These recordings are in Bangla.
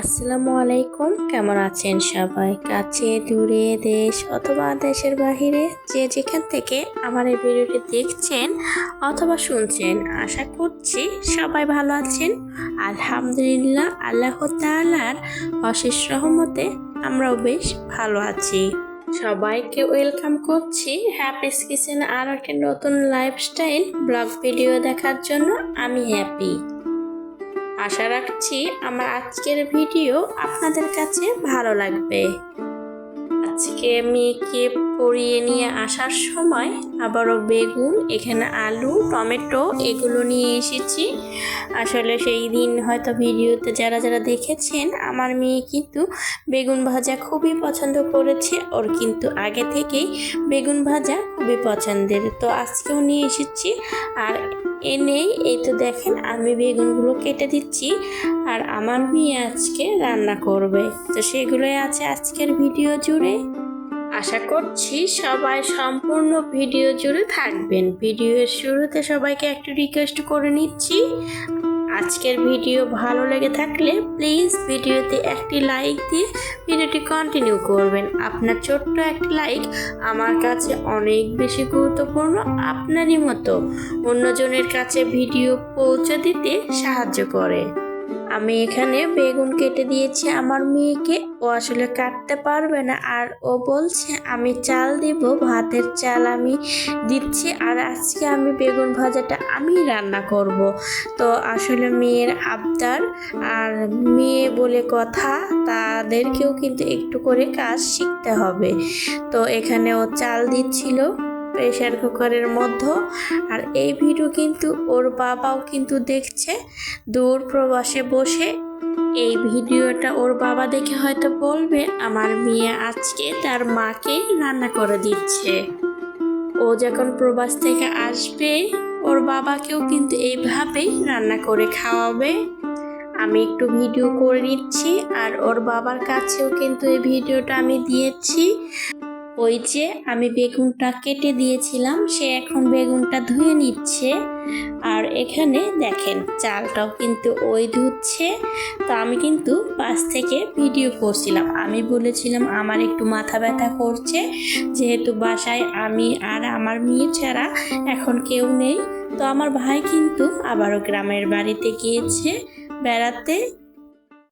আসসালামু আলাইকুম। কেমন আছেন সবাই? কাছে, দূরে, দেশ অথবা দেশের বাহিরে যে যেখান থেকে আমার এই ভিডিওটি দেখছেন অথবা শুনছেন, আশা করছি সবাই ভালো আছেন। আলহামদুলিল্লাহ, আল্লাহ তাআলার অশেষ রহমতে আমরাও বেশ ভালো আছি। সবাইকে ওয়েলকাম করছি হ্যাপিস কিচেন আর একটা নতুন লাইফস্টাইল ব্লগ ভিডিও দেখার জন্য। আমি হ্যাপি। আশা রাখছি আমার আজকের ভিডিও আপনাদের কাছে ভালো লাগবে। আজকে মেয়েকে পরিয়ে নিয়ে আসার সময় আবারও বেগুন, এখানে আলু, টমেটো এগুলো নিয়ে এসেছি। আসলে সেই দিন হয়তো ভিডিওতে যারা যারা দেখেছেন, আমার মেয়ে কিন্তু বেগুন ভাজা খুবই পছন্দ করেছে। ওর কিন্তু আগে থেকেই বেগুন ভাজা খুবই পছন্দের। তো আজকেও নিয়ে এসেছি। আর এনেই এই তো দেখেন আমি বেগুনগুলো কেটে দিচ্ছি আর আমার মেয়ে আজকে রান্না করবে। তো সেগুলোই আছে আজকের ভিডিও জুড়ে। আশা করছি সবাই সম্পূর্ণ ভিডিও জুড়ে থাকবেন। ভিডিওর শুরুতে সবাইকে একটু রিকোয়েস্ট করে নিচ্ছি। আজকের ভিডিও ভালো লেগে থাকলে প্লিজ ভিডিওতে একটি লাইক দিয়ে ভিডিওটি কন্টিনিউ করবেন। আপনার ছোট্ট একটি লাইক আমার কাছে অনেক বেশি গুরুত্বপূর্ণ আপনারই মতো অন্যজনের কাছে ভিডিও পৌঁছে দিতে সাহায্য করে। আমি এখানে বেগুন কেটে দিয়েছি। আমার মেয়েকে ও আসলে কাটতে পারবে না। আর ও বলছে, আমি চাল দিব, ভাতের চাল আমি দিচ্ছি, আর আজকে আমি বেগুন ভাজাটা আমি রান্না করব। তো আসলে মেয়ের আবদার, আর মেয়ে বলে কথা, তাদেরকেও কিন্তু একটু করে কাজ শিখতে হবে। তো এখানে ও চাল দিচ্ছিল। প্রেশার কুকারের মধ্যে। আর এই ভিডিও কিন্তু ওর বাবাও কিন্তু দেখছে। দূর প্রবাসে বসে এই ভিডিওটা ওর বাবা দেখে হয়তো বলবে, আমার মেয়ে আজকে তার মাকে রান্না করে দিচ্ছে। ও যখন প্রবাস থেকে আসবে, ওর বাবাকেও কিন্তু এইভাবেই রান্না করে খাওয়াবে। আমি একটু ভিডিও করে নিচ্ছি, আর ওর বাবার কাছেও কিন্তু এই ভিডিওটা আমি দিয়েছি। ওই যে আমি বেগুনটা কেটে দিয়েছিলাম, সে এখন বেগুনটা ধুয়ে নিচ্ছে। আর এখানে দেখেন, চালটাও কিন্তু ওই ধুচ্ছে। তো আমি কিন্তু পাশ থেকে ভিডিও করছিলাম। আমি বলেছিলাম, আমার একটু মাথা ব্যথা করছে। যেহেতু বাসায় আমি আর আমার মেয়ে ছাড়া এখন কেউ নেই। তো আমার ভাই কিন্তু আবারও গ্রামের বাড়িতে গিয়েছে বেড়াতে।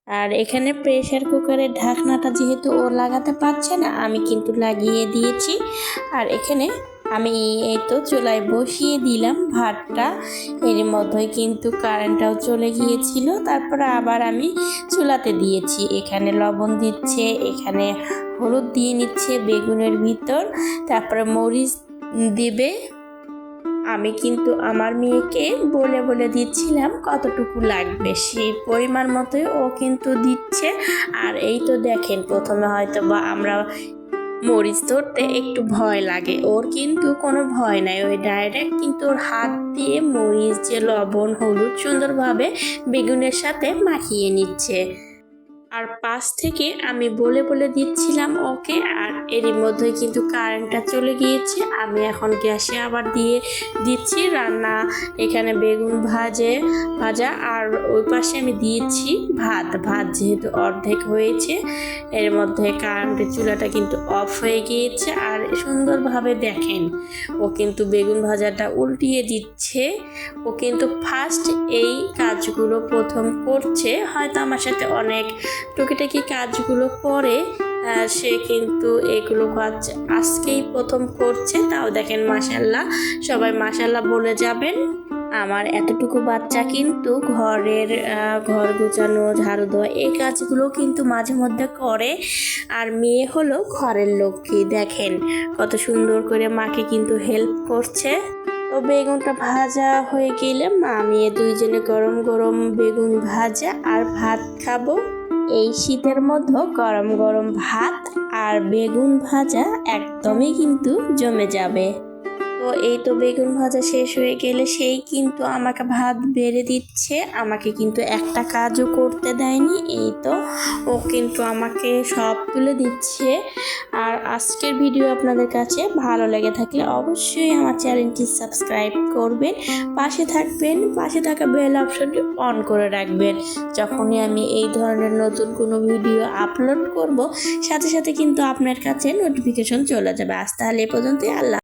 আর এখানে প্রেশার কুকারের ঢাকনাটা যেহেতু ও লাগাতে পারছে না, আমি কিন্তু লাগিয়ে দিয়েছি। আর এখানে আমি এই তো চুলায় বসিয়ে দিলাম ভাতটা। এর মধ্যেই কিন্তু কারেন্টটাও চলে গিয়েছিল, তারপরে আবার আমি চুলাতে দিয়েছি। এখানে লবণ দিচ্ছে, এখানে হলুদ দিয়ে নিচ্ছে বেগুনের ভিতর, তারপরে মরিচ দিবে। আমি কিন্তু আমার মেয়েকে বলে বলে দিচ্ছিলাম কতটুকু লাগবে। সেই পরিমাণ মতোই ও কিন্তু দিচ্ছে। আর এই তো দেখেন, প্রথমে হয়তো বা আমরা মরিচ ধরতে একটু ভয় লাগে। ওর কিন্তু কোনো ভয় নাই, ওই ডাইরেক্ট কিন্তু ওর হাত দিয়ে মরিচ, যে লবণ, হলুদ সুন্দরভাবে বেগুনের সাথে মাখিয়ে নিচ্ছে। আর পাশ থেকে আমি বলে বলে দিচ্ছিলাম ওকে, আর এরই মধ্যে কিন্তু কারেন্টটা চলে গিয়েছে। আমি এখন গ্যাসে আবার দিয়ে দিচ্ছি রান্না। এখানে বেগুন ভাজে, ভাজা, আর ওই পাশে আমি দিয়েছি ভাত। ভাত যেহেতু অর্ধেক হয়েছে, এর মধ্যে কারেন্টের চুলাটা কিন্তু অফ হয়ে গিয়েছে। আর সুন্দরভাবে দেখেন, ও কিন্তু বেগুন ভাজাটা উল্টিয়ে দিচ্ছে। ও কিন্তু ফার্স্ট এই কাজগুলো প্রথম করছে। হয়তো আমার সাথে অনেক টুকিটাকি কাজগুলো করে সে কিন্তু এগুলো কাজ আজকেই প্রথম করছে। তাও দেখেন মাসাল্লাহ সবাই মাসাল্লাহ বলে যাবেন। আমার এতটুকু বাচ্চা কিন্তু ঘরের ঘর গোছানো, ঝাড়ু দেওয়া, এই কাজগুলো কিন্তু মাঝে মধ্যে করে। আর মেয়ে হলো ঘরের লক্ষ্মী, দেখেন কত সুন্দর করে মাকে কিন্তু হেল্প করছে। তো বেগুনটা ভাজা হয়ে গেলে মা, মেয়ে দুইজনে গরম গরম বেগুন ভাজা আর ভাত খাব। এই শীতের মধ্যে গরম গরম ভাত আর বেগুন ভাজা একদমই কিন্তু জমে যাবে। তো এই তো বেগুন ভাজা শেষ হয়ে গেলে সেই কিন্তু আমাকে ভাত বেড়ে দিচ্ছে। আমাকে কিন্তু একটা কাজও করতে দেয়নি। এই তো ও কিন্তু আমাকে সব তুলে দিচ্ছে। আর আজকের ভিডিও আপনাদের কাছে ভালো লেগে থাকলে অবশ্যই আমার চ্যানেলটি সাবস্ক্রাইব করবেন, পাশে থাকবেন, পাশে থাকা বেল অপশনটি অন করে রাখবেন। যখনই আমি এই ধরনের নতুন কোনো ভিডিও আপলোড করব, সাথে সাথে কিন্তু আপনার কাছে নোটিফিকেশন চলে যাবে। আজ তাহলে এ পর্যন্তই, আল্লাহ